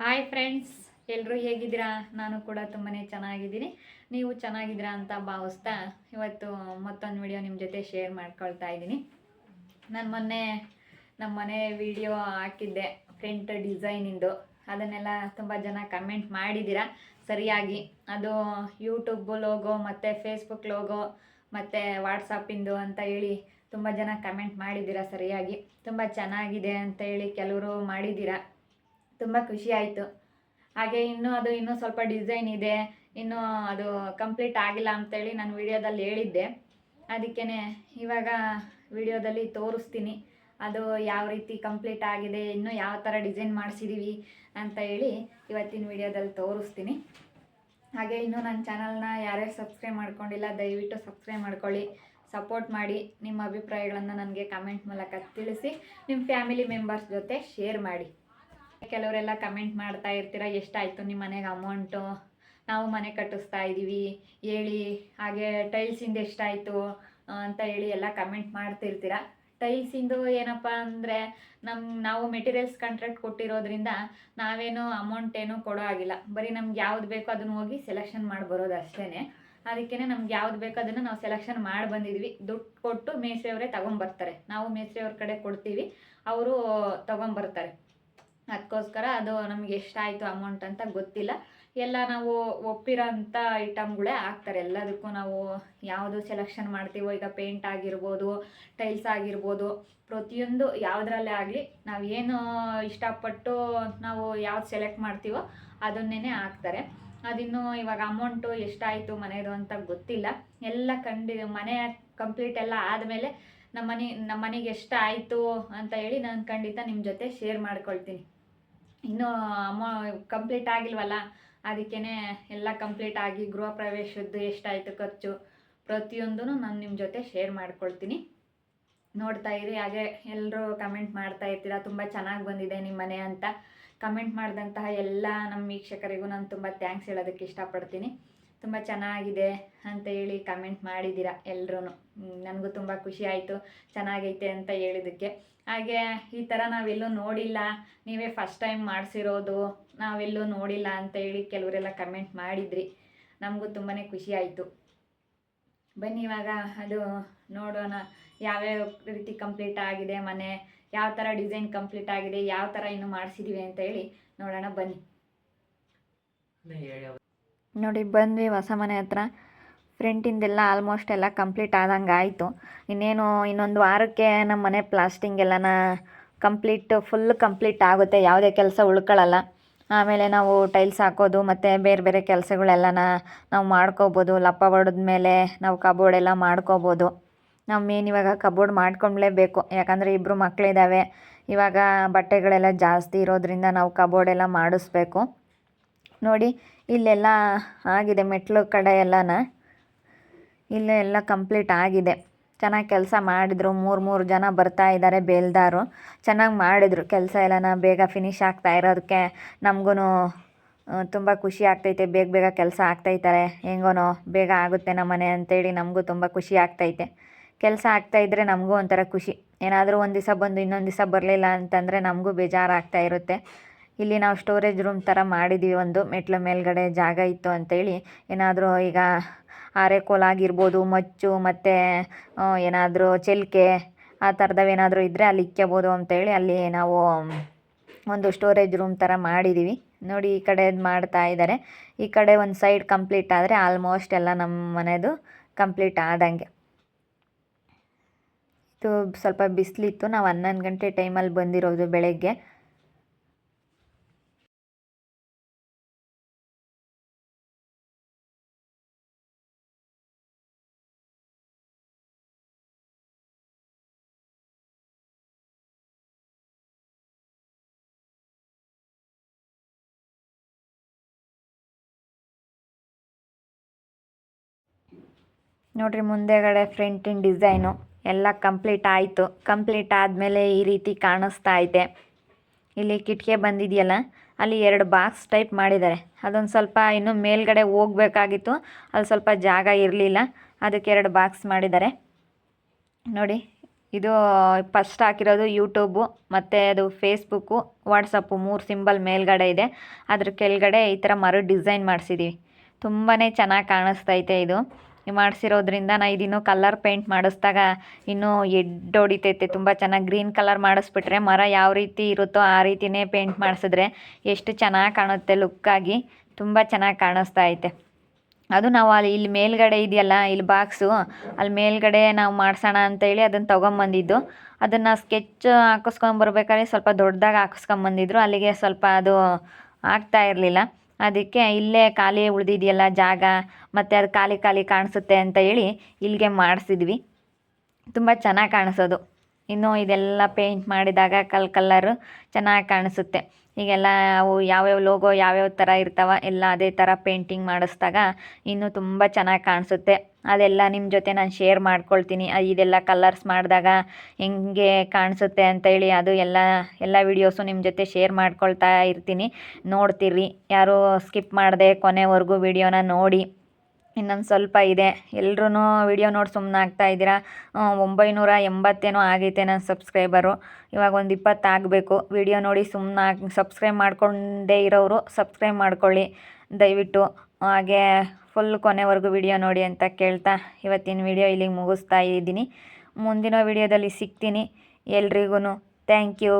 Hi friends ಎಲ್ಲರೂ ಹೇಗಿದ್ದೀರಾ? ನಾನು ಕೂಡ ತುಂಬಾ ಚೆನ್ನಾಗಿದ್ದೀನಿ. ನೀವು ಚೆನ್ನಾಗಿದ್ದೀರಾ ಅಂತ ಭಾವಿಸ್ತಾ ಇವತ್ತು ಮತ್ತೊಂದು ವಿಡಿಯೋ ನಿಮ್ಮ ಜೊತೆ ಶೇರ್ ಮಾಡ್ಕೊಳ್ತಾ ಇದ್ದೀನಿ. ನಾನು ಮೊನ್ನೆ ನಮ್ಮ ಮನೆ ವಿಡಿಯೋ ಹಾಕಿದ್ದೆ ಫ್ರಂಟ್ ಡಿಸೈನಿಂದು ಅದನ್ನೆಲ್ಲ ತುಂಬ ಜನ ಕಮೆಂಟ್ ಮಾಡಿದ್ದೀರಾ? ಸರಿಯಾಗಿ. ಅದು ಯೂಟ್ಯೂಬ್ ಲೋಗೋ ಮತ್ತು ಫೇಸ್ಬುಕ್ ಲೋಗೋ ಮತ್ತು ವಾಟ್ಸಪ್ಪಿಂದು ಅಂತ ಹೇಳಿ ತುಂಬ ಜನ ಕಮೆಂಟ್ ಮಾಡಿದ್ದೀರಾ ಸರಿಯಾಗಿ. ತುಂಬ ಚೆನ್ನಾಗಿದೆ ಅಂತ ಹೇಳಿ ಕೆಲವರು ಮಾಡಿದ್ದೀರಾ? ತುಂಬ ಖುಷಿ ಆಯಿತು. ಹಾಗೆ ಇನ್ನೂ ಅದು ಇನ್ನೂ ಸ್ವಲ್ಪ ಡಿಸೈನ್ ಇದೆ, ಇನ್ನೂ ಅದು ಕಂಪ್ಲೀಟ್ ಆಗಿಲ್ಲ ಅಂತೇಳಿ ನಾನು ವಿಡಿಯೋದಲ್ಲಿ ಹೇಳಿದ್ದೆ. ಅದಕ್ಕೇ ಇವಾಗ ವಿಡಿಯೋದಲ್ಲಿ ತೋರಿಸ್ತೀನಿ, ಅದು ಯಾವ ರೀತಿ ಕಂಪ್ಲೀಟ್ ಆಗಿದೆ, ಇನ್ನೂ ಯಾವ ಥರ ಡಿಸೈನ್ ಮಾಡಿಸಿದ್ದೀವಿ ಅಂತ ಹೇಳಿ ಇವತ್ತಿನ ವಿಡಿಯೋದಲ್ಲಿ ತೋರಿಸ್ತೀನಿ. ಹಾಗೆ ಇನ್ನೂ ನನ್ನ ಚಾನಲ್ನ ಯಾರ್ಯಾರು ಸಬ್ಸ್ಕ್ರೈಬ್ ಮಾಡ್ಕೊಂಡಿಲ್ಲ, ದಯವಿಟ್ಟು ಸಬ್ಸ್ಕ್ರೈಬ್ ಮಾಡ್ಕೊಳ್ಳಿ ಸಪೋರ್ಟ್ ಮಾಡಿ, ನಿಮ್ಮ ಅಭಿಪ್ರಾಯಗಳನ್ನು ನನಗೆ ಕಮೆಂಟ್ ಮೂಲಕ ತಿಳಿಸಿ, ನಿಮ್ಮ ಫ್ಯಾಮಿಲಿ ಮೆಂಬರ್ಸ್ ಜೊತೆ ಶೇರ್ ಮಾಡಿ. ಕೆಲವರೆಲ್ಲ ಕಮೆಂಟ್ ಮಾಡ್ತಾ ಇರ್ತೀರ, ಎಷ್ಟಾಯಿತು ನಿಮ್ಮ ಮನೆಗೆ ಅಮೌಂಟು ನಾವು ಮನೆ ಕಟ್ಟಿಸ್ತಾ ಇದ್ದೀವಿ ಹೇಳಿ, ಹಾಗೆ ಟೈಲ್ಸಿಂದ ಎಷ್ಟಾಯಿತು ಅಂತ ಹೇಳಿ ಎಲ್ಲ ಕಮೆಂಟ್ ಮಾಡ್ತಿರ್ತೀರ? ಟೈಲ್ಸಿಂದು ಏನಪ್ಪ ಅಂದರೆ ನಮ್ಮ ನಾವು ಮೆಟೀರಿಯಲ್ಸ್ ಕಾಂಟ್ರಾಕ್ಟ್ ಕೊಟ್ಟಿರೋದ್ರಿಂದ ನಾವೇನು ಅಮೌಂಟ್ ಏನು ಕೊಡೋ ಆಗಿಲ್ಲ ಬರೀ ನಮ್ಗೆ ಯಾವ್ದು ಬೇಕೋ ಅದನ್ನು ಹೋಗಿ ಸೆಲೆಕ್ಷನ್ ಮಾಡಿ ಬರೋದು ಅಷ್ಟೇ ಅದಕ್ಕೇ ನಮ್ಗೆ ಯಾವ್ದು ಬೇಕೋ ಅದನ್ನು ನಾವು ಸೆಲೆಕ್ಷನ್ ಮಾಡಿ ಬಂದಿದ್ವಿ. ದುಡ್ಡು ಕೊಟ್ಟು ಮೇಸ್ರಿಯವರೇ ತಗೊಂಬರ್ತಾರೆ. ನಾವು ಮೇಸ್ರಿಯವ್ರ ಕಡೆ ಕೊಡ್ತೀವಿ, ಅವರು ತಗೊಂಬರ್ತಾರೆ. ಅದಕ್ಕೋಸ್ಕರ ಅದು ನಮಗೆ ಎಷ್ಟಾಯಿತು ಅಮೌಂಟ್ ಅಂತ ಗೊತ್ತಿಲ್ಲ. ಎಲ್ಲ ನಾವು ಒಪ್ಪಿರೋಂಥ ಐಟಮ್ಗಳೇ ಹಾಕ್ತಾರೆ. ಎಲ್ಲದಕ್ಕೂ ನಾವು ಯಾವುದು ಸೆಲೆಕ್ಷನ್ ಮಾಡ್ತೀವೋ, ಈಗ ಪೇಂಟ್ ಆಗಿರ್ಬೋದು ಟೈಲ್ಸ್ ಆಗಿರ್ಬೋದು, ಪ್ರತಿಯೊಂದು ಯಾವುದ್ರಲ್ಲೇ ಆಗಲಿ ನಾವು ಏನು ಇಷ್ಟಪಟ್ಟು ನಾವು ಯಾವ್ದು ಸೆಲೆಕ್ಟ್ ಮಾಡ್ತೀವೋ ಅದನ್ನೇ ಹಾಕ್ತಾರೆ. ಅದಿನ್ನು ಇವಾಗ ಅಮೌಂಟು ಎಷ್ಟಾಯಿತು ಮನೆಯದು ಅಂತ ಗೊತ್ತಿಲ್ಲ. ಎಲ್ಲ ಕಂಡಿ, ಮನೆ ಕಂಪ್ಲೀಟ್ ಎಲ್ಲ ಆದಮೇಲೆ ನಮ್ಮ ಮನೆ ನಮ್ಮ ಮನೆಗೆ ಎಷ್ಟಾಯಿತು ಅಂತ ಹೇಳಿ ನಾನು ಖಂಡಿತ ನಿಮ್ಮ ಜೊತೆ ಶೇರ್ ಮಾಡ್ಕೊಳ್ತೀನಿ. ಇನ್ನೂ ಅಮೌ ಕಂಪ್ಲೀಟ್ ಆಗಿಲ್ವಲ್ಲ? ಅದಕ್ಕೇ ಎಲ್ಲ ಕಂಪ್ಲೀಟ್ ಆಗಿ ಗೃಹ ಪ್ರವೇಶದ್ದು ಎಷ್ಟಾಯಿತು ಖರ್ಚು? ಪ್ರತಿಯೊಂದೂ ನಾನು ನಿಮ್ಮ ಜೊತೆ ಶೇರ್ ಮಾಡ್ಕೊಳ್ತೀನಿ. ನೋಡ್ತಾ ಇರಿ, ಹಾಗೆ ಎಲ್ಲರೂ ಕಮೆಂಟ್ ಮಾಡ್ತಾ ಇರ್ತೀರಾ? ತುಂಬ ಚೆನ್ನಾಗಿ ಬಂದಿದೆ ನಿಮ್ಮ ಮನೆ ಅಂತ. ಕಮೆಂಟ್ ಮಾಡಿದಂತಹ ಎಲ್ಲ ನಮ್ಮ ವೀಕ್ಷಕರಿಗೂ ನಾನು ತುಂಬ ಥ್ಯಾಂಕ್ಸ್ ಹೇಳೋದಕ್ಕೆ ಇಷ್ಟಪಡ್ತೀನಿ. ತುಂಬ ಚೆನ್ನಾಗಿದೆ ಅಂತ ಹೇಳಿ ಕಮೆಂಟ್ ಮಾಡಿದ್ದೀರಾ ಎಲ್ಲರೂ ನನಗೂ ತುಂಬ ಖುಷಿ ಆಯಿತು, ಚೆನ್ನಾಗೈತೆ ಅಂತ ಹೇಳಿದ್ದಕ್ಕೆ. ಹಾಗೆ ಈ ಥರ ನಾವೆಲ್ಲೂ ನೋಡಿಲ್ಲ, ನೀವೇ ಫಸ್ಟ್ ಟೈಮ್ ಮಾಡಿಸಿರೋದು, ನಾವೆಲ್ಲೂ ನೋಡಿಲ್ಲ ಅಂತ ಹೇಳಿ ಕೆಲವರೆಲ್ಲ ಕಮೆಂಟ್ ಮಾಡಿದ್ರಿ. ನಮಗೂ ತುಂಬಾ ಖುಷಿ ಆಯಿತು. ಬನ್ನಿ ಇವಾಗ ಅದು ನೋಡೋಣ, ಯಾವ್ಯಾವ ರೀತಿ ಕಂಪ್ಲೀಟ್ ಆಗಿದೆ ಮನೆ, ಯಾವ ಥರ ಡಿಸೈನ್ ಕಂಪ್ಲೀಟ್ ಆಗಿದೆ, ಯಾವ ಥರ ಇನ್ನು ಮಾಡಿಸಿದ್ದೀವಿ ಅಂತ ಹೇಳಿ ನೋಡೋಣ, ಬನ್ನಿ. ನೋಡಿ, ಬಂದ್ವಿ ಹೊಸ ಮನೆ ಹತ್ರ. ಫ್ರಂಟಿಂದೆಲ್ಲ ಆಲ್ಮೋಸ್ಟ್ ಎಲ್ಲ ಕಂಪ್ಲೀಟ್ ಆದಂಗೆ ಆಯಿತು. ಇನ್ನೇನು ಇನ್ನೊಂದು ವಾರಕ್ಕೆ ನಮ್ಮ ಮನೆ ಪ್ಲಾಸ್ಟಿಂಗ್ ಎಲ್ಲನ ಕಂಪ್ಲೀಟ್ ಫುಲ್ ಕಂಪ್ಲೀಟ್ ಆಗುತ್ತೆ. ಯಾವುದೇ ಕೆಲಸ ಉಳ್ಕೊಳ್ಳಲ್ಲ. ಆಮೇಲೆ ನಾವು ಟೈಲ್ಸ್ ಹಾಕೋದು, ಮತ್ತು ಬೇರೆ ಬೇರೆ ಕೆಲಸಗಳೆಲ್ಲನ ನಾವು ಮಾಡ್ಕೋಬೋದು. ಲಪ್ಪ ಹೊಡೆದ ಮೇಲೆ ನಾವು ಕಬೋರ್ಡ್ ಎಲ್ಲ ಮಾಡ್ಕೋಬೋದು. ನಾವು ಮೇನ್ ಇವಾಗ ಕಬೋರ್ಡ್ ಮಾಡ್ಕೊಂಡ್ಲೇಬೇಕು. ಯಾಕಂದರೆ ಇಬ್ಬರು ಮಕ್ಕಳಿದ್ದಾವೆ ಇವಾಗ ಬಟ್ಟೆಗಳೆಲ್ಲ ಜಾಸ್ತಿ ಇರೋದ್ರಿಂದ ನಾವು ಕಬೋರ್ಡ್ ಎಲ್ಲ ಮಾಡಿಸ್ಬೇಕು. ನೋಡಿ, ಇಲ್ಲೆಲ್ಲ ಆಗಿದೆ ಮೆಟ್ಲು ಕಡೆ ಎಲ್ಲನ. ಇಲ್ಲೇ ಎಲ್ಲ ಕಂಪ್ಲೀಟ್ ಆಗಿದೆ. ಚೆನ್ನಾಗಿ ಕೆಲಸ ಮಾಡಿದರು. ಮೂರು ಮೂರು ಜನ ಬರ್ತಾ ಇದ್ದಾರೆ ಬೇಲ್ದಾರು. ಚೆನ್ನಾಗಿ ಮಾಡಿದರು ಕೆಲಸ ಎಲ್ಲನ. ಬೇಗ ಫಿನಿಶ್ ಆಗ್ತಾ ಇರೋದಕ್ಕೆ ನಮಗೂ ತುಂಬ ಖುಷಿ ಆಗ್ತೈತೆ. ಬೇಗ ಬೇಗ ಕೆಲಸ ಆಗ್ತಾಯಿದ್ದಾರೆ ಹೆಂಗೋನೋ ಬೇಗ ಆಗುತ್ತೆ ನಮ್ಮನೆ ಅಂತೇಳಿ ನಮಗೂ ತುಂಬ ಖುಷಿ ಆಗ್ತೈತೆ. ಕೆಲಸ ಆಗ್ತಾಯಿದ್ರೆ ನಮಗೂ ಒಂಥರ ಖುಷಿ. ಏನಾದರೂ ಒಂದು ದಿವಸ ಬಂದು ಇನ್ನೊಂದು ದಿವಸ ಬರಲಿಲ್ಲ ಅಂತಂದರೆ ನಮಗೂ ಬೇಜಾರಾಗ್ತಾ ಇರುತ್ತೆ. ಇಲ್ಲಿ ನಾವು ಸ್ಟೋರೇಜ್ ರೂಮ್ ಥರ ಮಾಡಿದ್ದೀವಿ ಒಂದು ಮೆಟ್ಲು ಮೇಲ್ಗಡೆ ಜಾಗ ಇತ್ತು ಅಂತೇಳಿ. ಏನಾದರೂ ಈಗ ಆಗಿರ್ಬೋದು, ಮಚ್ಚು ಮತ್ತು ಏನಾದರೂ ಚಿಲ್ಕೆ ಆ ಥರದವೇನಾದರೂ ಇದ್ದರೆ ಅಲ್ಲಿ ಇಕ್ಕೋಬೋದು ಅಂತೇಳಿ ಅಲ್ಲಿ ನಾವು ಒಂದು ಸ್ಟೋರೇಜ್ ರೂಮ್ ಥರ ಮಾಡಿದ್ದೀವಿ ನೋಡಿ ಈ ಕಡೆ ಮಾಡ್ತಾ ಇದ್ದಾರೆ ಈ ಕಡೆ ಒಂದು ಸೈಡ್ ಕಂಪ್ಲೀಟ್ ಆದರೆ ಆಲ್ಮೋಸ್ಟ್ ಎಲ್ಲ ನಮ್ಮ ಮನೆಯದು ಕಂಪ್ಲೀಟ್ ಆದಂಗೆ. ಇದು ಸ್ವಲ್ಪ ಬಿಸಿಲಿತ್ತು. ನಾವು ಹನ್ನೊಂದು ಗಂಟೆ ಟೈಮಲ್ಲಿ ಬಂದಿರೋದು ಬೆಳಗ್ಗೆ. ನೋಡಿರಿ ಮುಂದೆಗಡೆ ಫ್ರಂಟಿನ ಡಿಸೈನು ಎಲ್ಲ ಕಂಪ್ಲೀಟ್ ಆಯಿತು. ಕಂಪ್ಲೀಟ್ ಆದಮೇಲೆ ಈ ರೀತಿ ಕಾಣಿಸ್ತಾ ಐತೆ ಇಲ್ಲಿ ಕಿಟಕಿ ಬಂದಿದೆಯಲ್ಲ, ಅಲ್ಲಿ ಎರಡು ಬಾಕ್ಸ್ ಟೈಪ್ ಮಾಡಿದ್ದಾರೆ. ಅದೊಂದು ಸ್ವಲ್ಪ ಇನ್ನೂ ಮೇಲ್ಗಡೆ ಹೋಗ್ಬೇಕಾಗಿತ್ತು. ಅಲ್ಲಿ ಸ್ವಲ್ಪ ಜಾಗ ಇರಲಿಲ್ಲ. ಅದಕ್ಕೆ ಎರಡು ಬಾಕ್ಸ್ ಮಾಡಿದ್ದಾರೆ. ನೋಡಿ, ಇದು ಫಸ್ಟ್ ಹಾಕಿರೋದು ಯೂಟ್ಯೂಬು, ಮತ್ತು ಅದು ಫೇಸ್ಬುಕ್ಕು, ವಾಟ್ಸಪ್ಪು ಮೂರು ಸಿಂಬಲ್ ಮೇಲ್ಗಡೆ ಇದೆ. ಅದ್ರ ಕೆಳಗಡೆ ಈ ಥರ ಮರು ಡಿಸೈನ್ ಮಾಡಿಸಿದ್ದೀವಿ. ತುಂಬಾ ಚೆನ್ನಾಗಿ ಕಾಣಿಸ್ತೈತೆ ಇದು. ಮಾಡಿಸಿರೋದ್ರಿಂದ ನಾ ಇದಿನ್ನೂ ಕಲರ್ ಪೇಂಟ್ ಮಾಡಿಸ್ದಾಗ ಇನ್ನೂ ಎಡ್ ಹೊಡಿತೈತೆ. ತುಂಬ ಚೆನ್ನಾಗಿ ಗ್ರೀನ್ ಕಲರ್ ಮಾಡಿಸ್ಬಿಟ್ರೆ ಮರ ಯಾವ ರೀತಿ ಇರುತ್ತೋ ಆ ರೀತಿಯೇ ಪೇಂಟ್ ಮಾಡಿಸಿದ್ರೆ ಎಷ್ಟು ಚೆನ್ನಾಗಿ ಕಾಣುತ್ತೆ ಲುಕ್ಕಾಗಿ ತುಂಬ ಚೆನ್ನಾಗಿ ಕಾಣಿಸ್ತಾ ಐತೆ. ಅದು ನಾವು ಅಲ್ಲಿ ಇಲ್ಲಿ ಮೇಲ್ಗಡೆ ಇದೆಯಲ್ಲ, ಇಲ್ಲಿ ಬಾಕ್ಸು ಅಲ್ಲಿ ಮೇಲ್ಗಡೆ ನಾವು ಮಾಡ್ಸೋಣ ಅಂತೇಳಿ ಅದನ್ನು ತೊಗೊಂಬಂದಿದ್ದು. ಅದನ್ನು ಸ್ಕೆಚ್ ಹಾಕಿಸ್ಕೊಂಬರ್ಬೇಕಾದ್ರೆ ಸ್ವಲ್ಪ ದೊಡ್ಡದಾಗಿ ಹಾಕಿಸ್ಕೊಂಬಂದಿದ್ರು. ಅಲ್ಲಿಗೆ ಸ್ವಲ್ಪ ಅದು ಆಗ್ತಾ ಇರಲಿಲ್ಲ. ಅದಕ್ಕೆ ಇಲ್ಲೇ ಖಾಲಿ ಉಳಿದಿದೆಯಲ್ಲ ಜಾಗ, ಮತ್ತು ಅದು ಖಾಲಿ ಖಾಲಿ ಕಾಣಿಸುತ್ತೆ ಅಂತ ಹೇಳಿ ಇಲ್ಲಿಗೆ ಮಾಡಿಸಿದ್ವಿ. ತುಂಬ ಚೆನ್ನಾಗಿ ಕಾಣಿಸೋದು. ಇನ್ನು ಇದೆಲ್ಲ ಪೇಂಟ್ ಮಾಡಿದಾಗ ಕಲ್ ಕಲ್ಲರು ಚೆನ್ನಾಗಿ ಕಾಣಿಸುತ್ತೆ. ಈಗೆಲ್ಲ ಅವು ಯಾವ್ಯಾವ ಲೋಗೋ ಯಾವ್ಯಾವ ಥರ ಇರ್ತಾವ ಎಲ್ಲ ಅದೇ ಥರ ಪೇಂಟಿಂಗ್ ಮಾಡಿಸ್ದಾಗ ಇನ್ನೂ ತುಂಬ ಚೆನ್ನಾಗಿ ಕಾಣಿಸುತ್ತೆ. ಅದೆಲ್ಲ ನಿಮ್ಮ ಜೊತೆ ನಾನು ಶೇರ್ ಮಾಡ್ಕೊಳ್ತೀನಿ. ಇದೆಲ್ಲ ಕಲರ್ಸ್ ಮಾಡಿದಾಗ ಹೆಂಗೆ ಕಾಣಿಸುತ್ತೆ ಅಂತೇಳಿ ಅದು ಎಲ್ಲ ಎಲ್ಲ ವೀಡಿಯೋಸು ನಿಮ್ಮ ಜೊತೆ ಶೇರ್ ಮಾಡ್ಕೊಳ್ತಾ ಇರ್ತೀನಿ. ನೋಡ್ತೀರಿ. ಯಾರೂ ಸ್ಕಿಪ್ ಮಾಡದೆ ಕೊನೆವರೆಗೂ ವಿಡಿಯೋನ ನೋಡಿ. ಇನ್ನೊಂದು ಸ್ವಲ್ಪ ಇದೆ. ಎಲ್ರೂ ವಿಡಿಯೋ ನೋಡಿ ಸುಮ್ಮನೆ ಆಗ್ತಾ ಇದ್ದೀರಾ? ಒಂಬೈನೂರ ಎಂಬತ್ತೇನೋ ಆಗೈತೆ ನನ್ನ ಸಬ್ಸ್ಕ್ರೈಬರು. ಇವಾಗ ಒಂದು ಇಪ್ಪತ್ತು ಆಗಬೇಕು. ವಿಡಿಯೋ ನೋಡಿ ಸುಮ್ಮನೆ ಸಬ್ಸ್ಕ್ರೈಬ್ ಮಾಡ್ಕೊಂಡೇ ಇರೋರು ಸಬ್ಸ್ಕ್ರೈಬ್ ಮಾಡ್ಕೊಳ್ಳಿ. ದಯವಿಟ್ಟು ಹಾಗೆ ಫುಲ್ ಕೊನೆವರೆಗೂ ವಿಡಿಯೋ ನೋಡಿ ಅಂತ ಕೇಳ್ತಾ ಇವತ್ತಿನ ವಿಡಿಯೋ ಇಲ್ಲಿಗೆ ಮುಗಿಸ್ತಾ ಇದ್ದೀನಿ. ಮುಂದಿನ ವಿಡಿಯೋದಲ್ಲಿ ಸಿಗ್ತೀನಿ. ಎಲ್ರಿಗೂ ಥ್ಯಾಂಕ್ ಯು.